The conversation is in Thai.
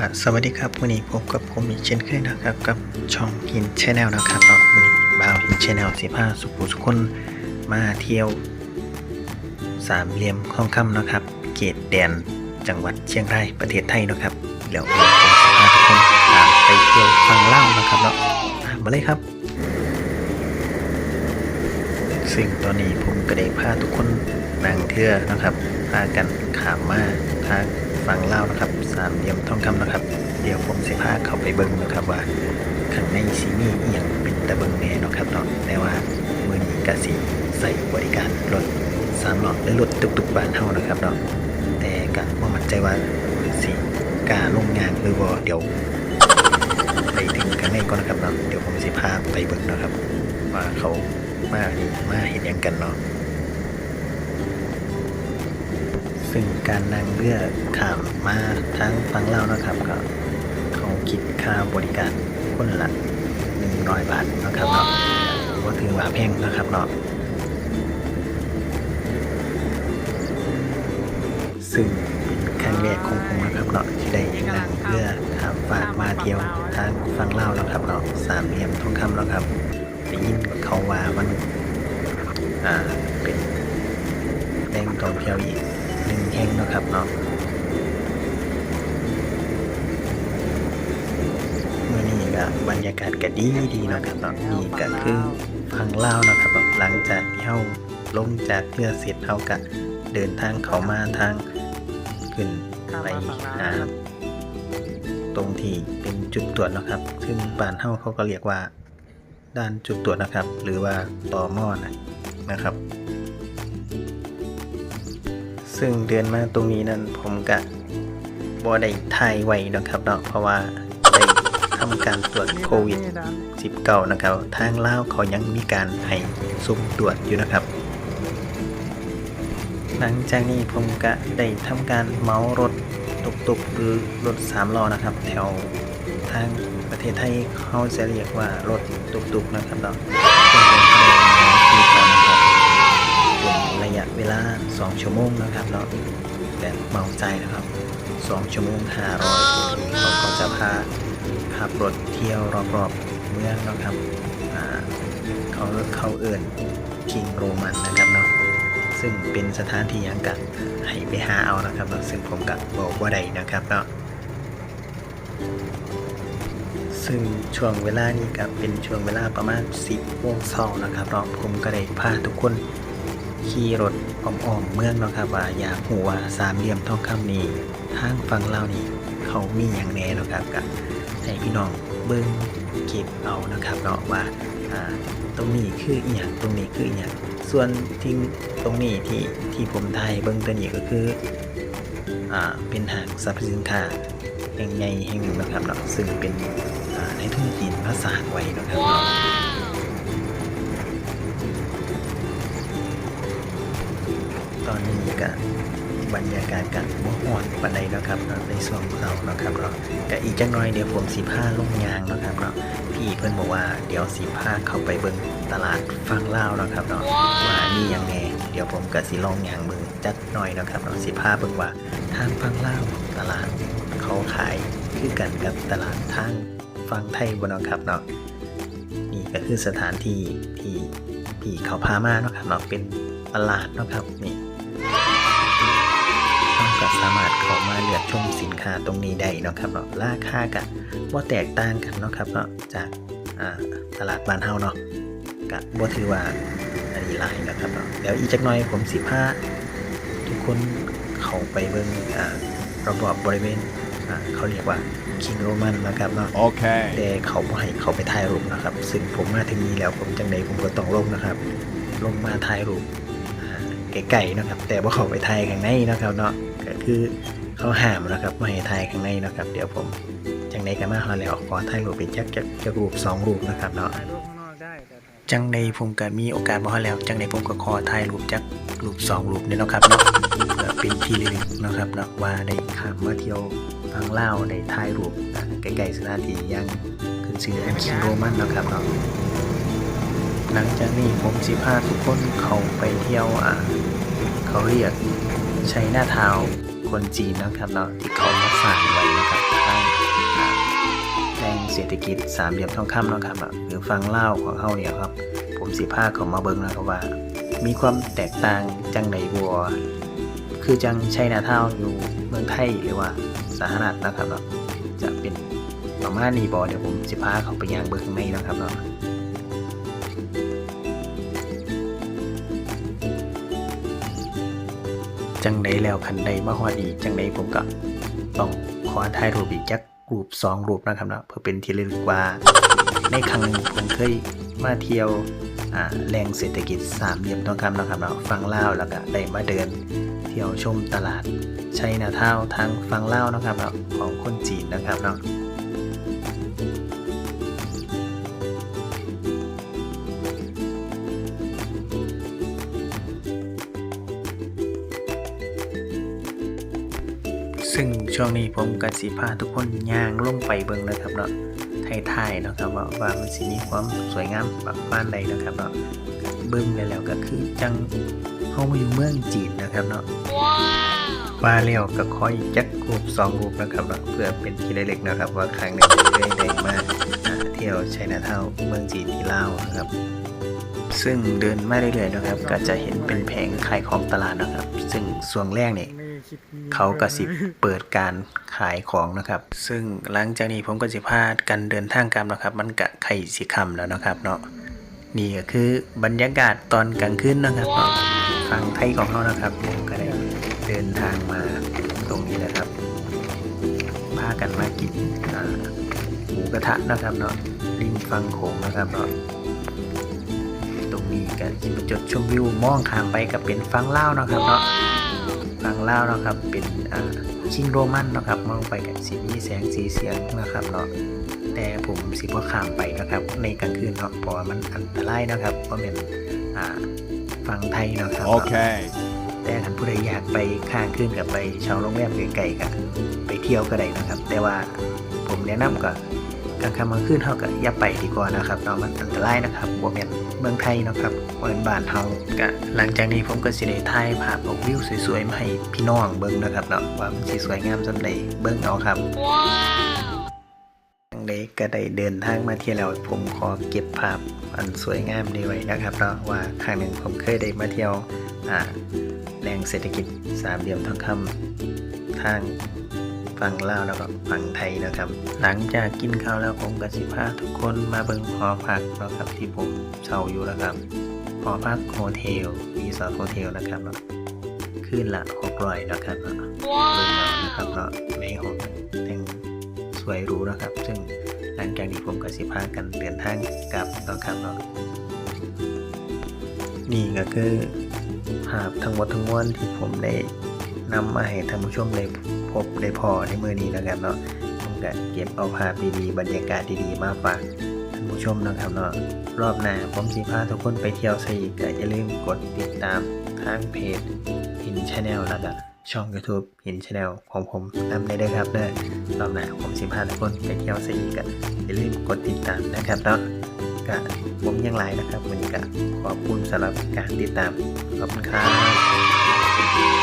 ครับสวัสดีครับวันนี้พบกับผมอีกเช่นเคยนะครับ กับช่องหินชแนลนะครับเนาะวันนี้บ่าวหินชแนลสิบห้าสุขุสุคนมาเที่ยว สามเหลี่ยมคลองคำนะครับเขตแดนจังหวัดเชียงรายประเทศไทยนะครับเดี๋ยวผมจะพาทุกคนตามไปเที่ยวฟังเล่านะครับเนาะมาเลยครับ ซึ่งตอนนี้ผมก็ได้พาทุกคนนั่งเทื่อนะครับพากันขามมาทา ฝั่งลาวนะครับ สามเหลี่ยมทองคำนะครับ เดี๋ยวผมสิพาเข้าไปเบิ่งนะครับว่าข้างในซีมีเอียงเป็นตะเบิงแน่นะครับเนาะแต่ว่ามือนี้ก็สิใส่บริการรถสามล้อหรือรถตุกๆบ้านเฮานะครับเนาะแต่ก็บ่มั่นใจว่าสิกาลงยางหรือบ่เดี๋ยวไปถึงข้างในก่อนนะครับเนาะเดี๋ยวผมสิพาไปเบิ่งนะครับ ว่าเขามานี่มาเห็นยังกันเนาะ ซึ่งการนั่งเรือข้ามมาทางฝั่งลานะครับก็เขาคิดค่าบริการคนละ100บาทนะครับเนาะว่าถือว่าแพงนะครับเนาะซึ่งเป็นครั้งแรกของผมนะครับเนาะที่ได้นั่งเรือข้ามฝากมาเที่ยวทางฝั่งลาวนะครับเนาะสามเหลี่ยมทองคำนะครับได้ยินเขาว่ามันอ่าเป็นแหล่งท่องเที่ยวอีก งแห่งนะครับเนาะเมื่อนี้ก็บรรยากาศก็ดีดีนะครับเนาะนี่ก็คือฟังเล่านะครับหลังจากที่เฮาลงจากเรือเสร็จเฮาก็เดินทางเข้ามาทางขึ้นไปหาตรงที่เป็นจุดตรวจนะครับ ซึ่งบ้านเฮาเขาก็เรียกว่าด้านจุดตรวจนะครับ หรือว่าตอมอนะนะครับ ซึ่งเดือนมาตรงนี้นั้นผมกะบ่ได้ถ่ายไว้นะครับเนาะเพราะว่าได้ทำการตรวจโควิด 19 นะครับ ทางลาวเขายังมีการให้สุ่มตรวจอยู่นะครับ หลังจากนี้ผมก็ได้ทำการเมารถตุกๆหรือรถสามล้อนะครับ แถวทางประเทศไทยเขาจะเรียกว่ารถตุกๆนะครับเนาะ เวลา 2 ชั่วโมงนะครับเนาะแบบเมาใจนะครับ 2 ชั่วโมง500เขาก็จะพาขับรถเที่ยวรอบๆเมืองนะครับอ่าเขาเขาเอื่นคิงโรมันนะครับเนาะซึ่งเป็นสถานที่ยังกัให้ไปหาเอานะครับเนาะซึ่งผมกับบอกว่าใดนะครับเนาะซึ่งช่วงเวลานี้ก็เป็นช่วงเวลาประมาณ 10โมงเช้านะครับเนาะผมก็ได้พาทุกคน ขี่รถอ้อมๆเมืองเนาะครับว่าอยากหูว่าสามเหลี่ยมทองคำนี้ทางฝั่งลานี่เขามีอย่างแน่เนาะครับกับให้พี่น้องเบิ้งเก็บเอานะครับเนาะว่าตรงนี้คืออีหยังตรงนี้คืออีหยังส่วนที่ตรงนี้ที่ที่ผมไทยเบิ้งตัวนี้ก็คืออ่าเป็นหางสรรพสินค้าแห่งใหญ่แห่งหนึ่งนะครับเนาะซึ่งเป็นในทุ่งจีนภาษาไว้นะครับเนาะ อนนี้ก็บรรยากาศกันบ่ฮ้อนปานใดเนาะครับเนาะในช่วงเราเนาะครับเนาะก็อีกจังน้อยเดี๋ยวผมสิพาลงยางเนาะครับเนาะพี่เพิ่นบอกว่าเดี๋ยวสิพาเข้าไปเบิ่งตลาดฟังเลาเนาะครับเนาะว่ามีหยังแหน่เดี๋ยวผมก็สิลองยางเบิ่งจักหน่อยเนาะครับเนาะสิพาเบิ่งว่าทางฟังเลาตลาดเขาขายคือกันกับตลาดทางฟังไทยบ่เนาะครับเนาะนี่ก็คือสถานที่ที่พี่เขาพามาเนาะครับเนาะเป็นตลาดเนาะครับนี่ ก็สามารถเข้ามาเลือกชมสินค้าตรงนี้ได้เนาะครับเนาะราคาก็ว่าแตกต่างกันเนาะครับเนาะจากอ่าตลาดบ้านเฮาเนาะก็บ่ถือว่าอันนี้หลายนะครับเนาะเดี๋ยวอีกจักหน่อยผมสิพาทุกคนเข้าไปเบิ่งอ่ารอบๆบริเวณอ่าเขาเรียกว่าคิงโรมันนะครับเนาะ Okay. แต่เขาบ่ให้เขาไปถ่ายรูปนะครับซึ่งผมมาถึงนี้แล้วผมจังใดผมก็ต้องลงนะครับ ลงมาถ่ายรูปอ่าไกลๆนะครับ แต่ว่าเขาไปถ่ายข้างในนะครับเนาะ ก็คือเขาห้ามนะครับไม่ให้ถ่ายข้างในนะครับ เดี๋ยวผมจังใดก็มาฮอแล้วขอถ่ายรูปเป็นจักจักจักรูปสองรูปนะครับเนาะจังใดผมก็มีโอกาสมาฮอแล้ว จังใดผมก็ขอถ่ายรูปจักรูปสองรูปเนี่ยนะครับเนาะเป็นที่ระลึกนะครับเนาะว่าได้ข้ามมาเที่ยวทางเล่าวได้ถ่ายรูปอ่าใกล้ๆสถานที่ยังขึ้นชื่ออันคิโรมันนะครับเนาะหลังจากนี้ผมสิพาทุกคนเขาไปเที่ยวอ่าเขาเรียก ชัยนาทาวคนจีนนะครับเนาะที่เขามาสร้างไว้นะครับทางเศรษฐกิจสามเหลี่ยมทองคำเนาะครับหรือฟังเล่าของเฮาเนี่ยครับ ผมสิพาเขามาเบิ่งนะครับว่า มีความแตกต่างจังใดบัว คือจังไชนาทาวอยู่เมืองไทยหรือว่าสหรัฐนะครับเนาะจะเป็นประมาณนี้บอเดี๋ยวผมสิพาเขาไปย่างเบิ่งข้างในนะครับเนาะ จังใดแล้วคันใดมาฮอดอีกจังใดผมก็ต้องขอถ่ายรูปอีกจักรูปสองรูปนะครับเนาะเพื่อเป็นที่ระลึกว่า ในครั้งหนึ่งผมเคยมาเที่ยวแหล่งเศรษฐกิจสามเหลี่ยมทองคำนะครับเนาะฟังเล่าแล้วก็ได้มาเดิน เที่ยวชมตลาดชัยนาทาทางฟังเล่านะครับเนาะของคนจีนนะครับเนาะ ช่วงนี้ผมกับสีพาทุกคนย่างลงไปเบิ่งนะครับเนาะไทยๆเนาะครับว่าว่ามันสิมีความสวยงามประมาณใดนะครับเนาะเบิ่งได้แล้วก็คือจังเฮามาอยู่เมืองจีนนะครับเนาะว่าแล้วก็คอยจักรูปสองรูปนะครับเนาะเพื่อเป็นที่ระลึกนะครับ ว่าครั้งหนึงได้ได้มาอ่าเที่ยวไชน่าทาวน์เมืองจีนที่ลาวนะครับ ซึ่งเดินมาเรื่อยๆนะครับ ก็จะเห็นเป็นแผงขายของตลาดนะครับ ซึ่งส่วนแรกเนี่ย เขากระสิบเปิดการขายของนะครับ ซึ่งหลังจากนี้ผมก็จะพากันเดินทางกลับนะครับ มันกะไข่สีคำแล้วนะครับเนาะนี่ก็คือบรรยากาศตอนกลางคืนนะครับเนาะฟังไทยของเรานะครับผมก็ได้เดินทางมาตรงนี้นะครับพากันมากินหมูกระทะนะครับเนาะริมฟังโขงนะครับเนาะตรงนี้ก็จะเป็นจุดชมวิวมองข้ามไปกับเป็นฟังเล่านะครับเนาะ ฟังเล่าวเนาะครับ เป็นอ่าชิงโรมันเนาะครับมองไปกับสีมีแสงสีเสียงนะครับเนาะแต่ผมสิบ่ข้ามไปนะครับ ในกลางคืนเนาะเพราะว่ามันอันตรายนะครับเพราะเป็นอ่าฟังไทยเนาะครับ Okay. แต่ท่านผู้ใดอยากไปค้างคืนกับไปเช่าโรงแรมไกลๆกับไปเที่ยวก็ได้นะครับ แต่ว่าผมแนะนำก็ กลางค่ำกลางคืนเท่ากับอย่าไปดีกว่านะครับเนาะมันอันตรายนะครับบ่แม่นเมืองไทยเนาะครับบ่แม่นบ้านเฮาก็หลังจากนี้ผมก็สิได้ถ่ายภาพเอาวิวสวยๆมาให้พี่น้องเบิ่งนะครับเนาะว่ามันสิสวยงามส่ำใดเบิ่งเอาครับจังใดก็ได้เดินทางมาเที่ยวแล้วผมขอเก็บภาพอันสวยงามนี้ไว้นะครับเนาะว่าครั้งหนึ่งผมเคยได้มาเที่ยวอ่าแหล่งเศรษฐกิจสามเหลี่ยมทองคำทาง ฝั่งลาวแล้วก็ฝั่งไทยนะครับ หลังจากกินข้าวแล้วผมกับสิพาทุกคนมาเบิ่งหอพักนะครับที่ผมเช่าอยู่นะครับหอพักโฮเทลรีสอร์ทโฮเทลนะครับเนาะคืนละหกร้อยนะครับเนาะเบิ่งเอานะครับเนาะในห้องแต่งสวยหรูนะครับ ซึ่งหลังจากนี้ผมกับสิพากันเดินทางกลับนะครับเนาะนี่ก็คือภาพทั้งหมดทั้งมวลที่ผมได้ นำมาให้ท่านผู้ชมได้พบได้พอในมือนี้นะครับเนาะผมก็เก็บเอาภาพดีๆบรรยากาศดีๆมาฝากท่านผู้ชมนะครับเนาะรอบหน้าผมสิพาทุกคนไปเที่ยวซะอีกก็อย่าลืมกดติดตามทางเพจหินชาแนลแล้วก็ช่อง YouTube หินชาแนลของผมนำได้เลยครับเด้อรอบหน้าผมสิพาทุกคนไปเที่ยวซะอีกก็อย่าลืมกดติดตามนะครับเนาะก็ผมยังไลน์นะครับวันนี้ก็ขอบคุณสำหรับการติดตามขอบคุณครับ